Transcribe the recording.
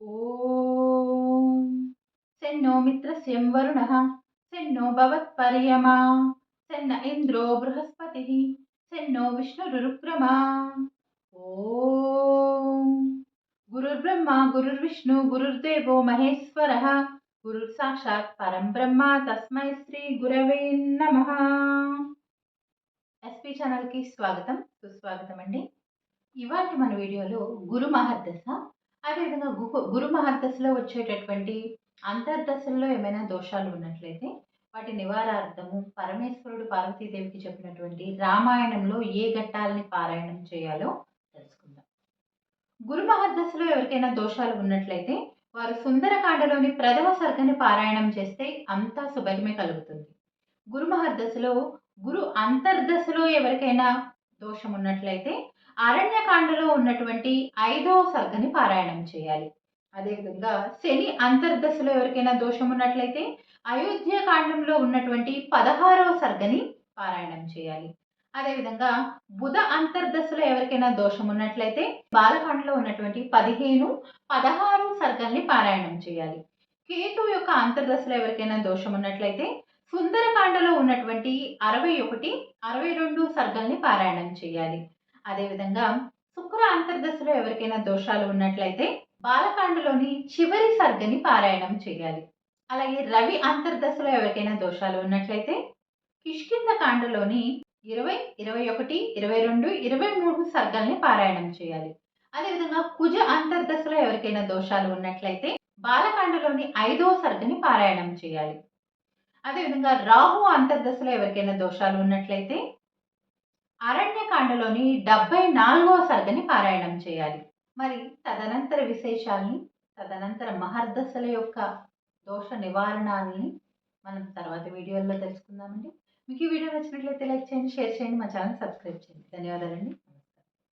ఓం. మిత్రస్యం వరుణ శన్నో భవత్ పర్యమా సెన్న ఇంద్రో బృహస్పతి సెన్నో విష్ణురుక్రమా ఓం. గురుర్బ్రహ్మ గురుర్విష్ణు గురుర్దేవో మహేశ్వర గురు సాక్షాత్ పరం బ్రహ్మ తస్మై శ్రీ గురవే నమ. ఎస్పి ఛానల్కి స్వాగతం సుస్వాగతం అండి ఇవాటి మన వీడియోలో గురు మహర్దశ అదేవిధంగా గు గురు మహర్దశలో వచ్చేటటువంటి అంతర్దశల్లో ఏమైనా దోషాలు ఉన్నట్లయితే వాటి నివారార్థము పరమేశ్వరుడు పార్వతీదేవికి చెప్పినటువంటి రామాయణంలో ఏ ఘట్టాలని పారాయణం చేయాలో తెలుసుకుందాం. గురు మహర్దశలో ఎవరికైనా దోషాలు ఉన్నట్లయితే వారు సుందరకాండలోని ప్రథమ సర్గని పారాయణం చేస్తే అంతా సుభగమే కలుగుతుంది. గురు మహర్దశలో గురు అంతర్దశలో ఎవరికైనా దోషం ఉన్నట్లయితే అరణ్యకాండలో ఉన్నటువంటి ఐదవ సర్గని పారాయణం చేయాలి. అదేవిధంగా శని అంతర్దశలో ఎవరికైనా దోషం ఉన్నట్లయితే అయోధ్య కాండంలో ఉన్నటువంటి పదహారవ సర్గని పారాయణం చేయాలి. అదేవిధంగా బుధ అంతర్దశలో ఎవరికైనా దోషం ఉన్నట్లయితే బాలకాండలో ఉన్నటువంటి పదిహేను పదహారు సర్గల్ని పారాయణం చేయాలి. కేతు యొక్క అంతర్దశలో ఎవరికైనా దోషం ఉన్నట్లయితే సుందరకాండలో ఉన్నటువంటి అరవై ఒకటి అరవై రెండు సర్గల్ని పారాయణం చేయాలి. అదేవిధంగా శుక్ర అంతర్దశలో ఎవరికైనా దోషాలు ఉన్నట్లయితే బాలకాండలోని చివరి సర్గని పారాయణం చేయాలి. అలాగే రవి అంతర్దశలో ఎవరికైనా దోషాలు ఉన్నట్లయితే కిష్కింద కాండలోని ఇరవై ఇరవై ఒకటి ఇరవై రెండు ఇరవై మూడు సర్గల్ని పారాయణం చేయాలి. అదేవిధంగా కుజ అంతర్దశలో ఎవరికైనా దోషాలు ఉన్నట్లయితే బాలకాండలోని ఐదో సర్గని పారాయణం చేయాలి. అదేవిధంగా రాహు అంతర్దశలో ఎవరికైనా దోషాలు ఉన్నట్లయితే అరణ్యకాండలోని డెబ్బై నాలుగవ సర్గని పారాయణం చేయాలి. మరి తదనంతర విశేషాలని తదనంతర మహర్దశల యొక్క దోష నివారణల్ని మనం తర్వాత వీడియోల్లో తెలుసుకుందామండి. మీకు ఈ వీడియో నచ్చినట్లయితే లైక్ చేయండి షేర్ చేయండి మా ఛానల్ సబ్స్క్రైబ్ చేయండి. ధన్యవాదాలండి.